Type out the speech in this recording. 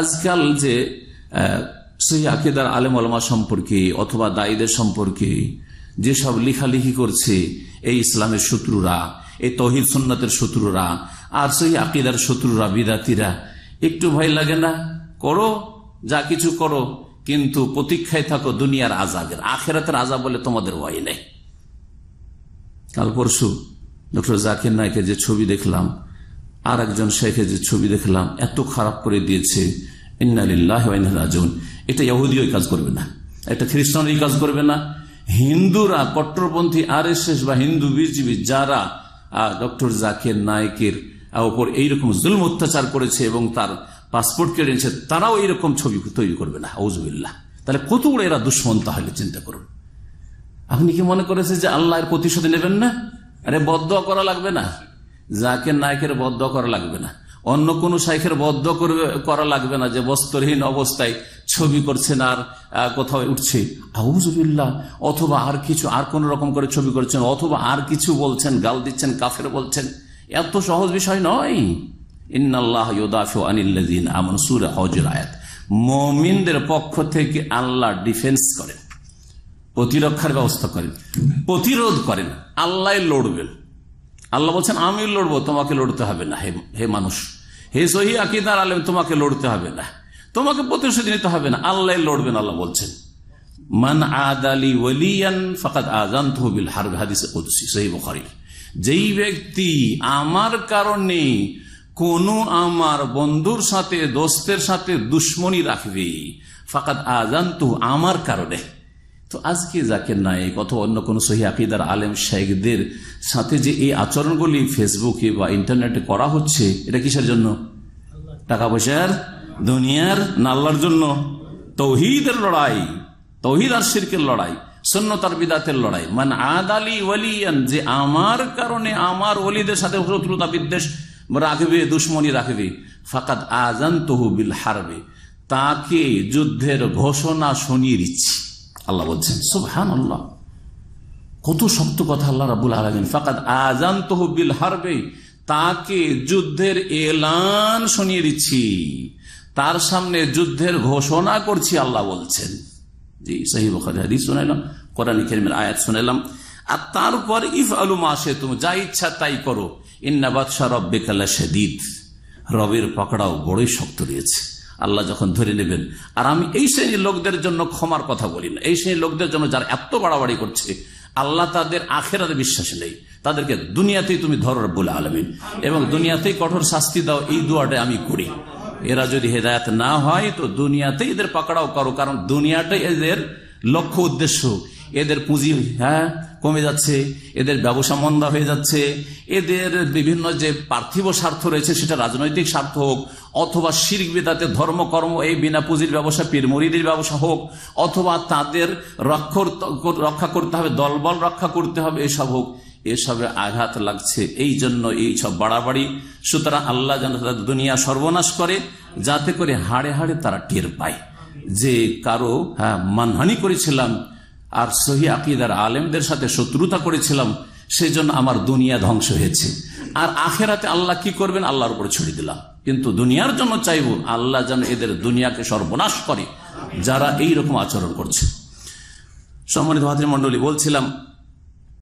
আজকাল যে সেই আকিদার আলেম আলমা সম্পর্কে অথবা দায়ীদের সম্পর্কে যেসব লিখালিখি করছে এই ইসলামের শত্রুরা, এই তহিদ সন্ন্যতের শত্রুরা আর সেই আকিদার শত্রুরা, বিদাতিরা, একটু ভয় লাগে না? করো, যা কিছু করো, কিন্তু প্রতীক্ষায় থাকো দুনিয়ার আজাবের আখেরাতের আজাব বলে তোমাদের ভয় নেই। কাল পরশু ডক্টর জাকির নায়কের যে ছবি দেখলাম আর একজন শেখের যে ছবি দেখলাম, এত খারাপ করে দিয়েছে। ইন্নালিল্লাহন এটা ইহুদিও কাজ করবে না। এটা খ্রিস্টান এই কাজ করবে না। হিন্দুরা, কট্টরপন্থী আর বা হিন্দু বিজিবি যারা ডক্টর জাকির নায়কের ওপর এইরকম জুলম অত্যাচার করেছে এবং তার পাসপোর্ট কেড়ে নিয়েছে, তারাও এইরকম ছবি তৈরি করবে না। আউজবিল্লাহ তাহলে কত বড় এরা দুশ্মন তাহলে, চিন্তা করুন। আপনি কি মনে করেছে যে আল্লাহর প্রতিশোধ নেবেন না? আরে বদ্ধ করা লাগবে না। জাকের নায়কের বদ্ধ করা লাগবে না। অন্য কোন শাইখের বদ্ধ করবে করা লাগবে না যে বস্ত্রহীন অবস্থায় ছবি করছেন আর কোথাও উঠছে। অথবা আর কিছু, আর কোন রকম করে ছবি করছেন, অথবা আর কিছু বলছেন, গাল দিচ্ছেন, কাফের বলছেন, এত সহজ বিষয় নয়। মমিনদের পক্ষ থেকে আল্লাহ ডিফেন্স করেন, প্রতিরক্ষার ব্যবস্থা করেন, প্রতিরোধ করেন, আল্লাহ লড়বেন। আল্লাহ বলছেন, আমি লড়বো, তোমাকে লড়তে হবে না, হে মানুষ। হে সহি আকিদার আলেম, তোমাকে লড়তে হবে না। তোমাকে প্রতিশোধ নিতে হবে না, আল্লাহ লড়বেন, আল্লাহ বলছেন। মান আদালি ওলিয়ান ফাকাদ আজান তহবিল হারবে, হাদিসে কুদসি, সহি যেই ব্যক্তি আমার কারণে কোন আমার বন্ধুর সাথে, দোস্তের সাথে দুশ্মনী রাখবে ফাকাত আজান্তু আমার কারণে তো আজকে যাকে নায়ক অথবা অন্য কোন সহি আকিদার আলেম শেখদের সাথে যে এই আচরণগুলি ফেসবুকে বা ইন্টারনেটে করা হচ্ছে, এটা কিসের জন্য? টাকা পয়সার, দুনিয়ার নাল্লার জন্য? তৌহিদের লড়াই, তৌহিদ আর শিরকের লড়াই সন্ন্যতার বিদাতের লড়াই। মানে আদালি ওয়ালিয়ান, যে আমার কারণে আমার ওলিদের সাথে শত্রুতা বিদ্বেষ রাখবে, দুশ্মনী রাখবে ফাকাত আজান তহবিল হারবে। তাকে যুদ্ধের ঘোষণা শুনিয়ে দিচ্ছি। আল্লাহ বলছেন সুবহান আল্লাহ কত শক্ত কথা আল্লাহ রাবুল আলমিন। ফাকাত আজান তহবিল হারবে, তাকে যুদ্ধের এলান শুনিয়ে দিচ্ছি। তার সামনে যুদ্ধের ঘোষণা করছি, আল্লাহ বলছেন। জি আর তারপর ইফ তুমি যা ইচ্ছা তাই করো। রবের পাকড়াও বড়ই শক্ত রয়েছে। আল্লাহ যখন ধরে নেবেন। আর আমি এই শ্রেণির লোকদের জন্য ক্ষমার কথা বলি না। এই শ্রেণির লোকদের জন্য যারা এত বাড়াবাড়ি করছে, আল্লাহ তাদের আখেরাতে বিশ্বাস নেই। তাদেরকে দুনিয়াতেই তুমি ধরো বলে আলমিন। এবং দুনিয়াতেই কঠোর শাস্তি দাও, এই দুয়াটা আমি করি। এরা যদি হেদায়ত না হয়, তো দুনিয়াতেই এদের পাকড়াও করো। কারণ দুনিয়াটাই এদের লক্ষ্য উদ্দেশ্য। এদের পুঁজি হ্যাঁ কমে যাচ্ছে। এদের ব্যবসা মন্দা হয়ে যাচ্ছে। এদের বিভিন্ন যে পার্থিব স্বার্থ রয়েছে, সেটা রাজনৈতিক স্বার্থ হোক অথবা শির্ক বেদাতে ধর্মকর্ম, এই বিনা পুঁজির ব্যবসা পীরমরিদের ব্যবসা হোক, অথবা তাদের রক্ষা করতে হবে, দলবল রক্ষা করতে হবে, এসব হোক এসবে আঘাত লাগছে। এই জন্য এই সব বাড়াবাড়ি। সুতরাং আল্লাহ যেন দুনিয়া সর্বনাশ করে, যাতে করে হাড়ে হাড়ে তারা টের পায়। যে কারও হ্যাঁ মানহানি করেছিলাম, আর সহি আকিদার আলেমদের সাথে শত্রুতা করেছিলাম সেই জন্য আমার দুনিয়া ধ্বংস হয়েছে। আর আখেরাতে আল্লাহ কি করবেন? আল্লাহর উপরে ছড়িয়ে দিলাম। কিন্তু দুনিয়ার জন্য চাইব, আল্লাহ যেন এদের দুনিয়াকে সর্বনাশ করে। যারা এই রকম আচরণ করছে। সম্মানিত ভাতৃমন্ডলী বলছিলাম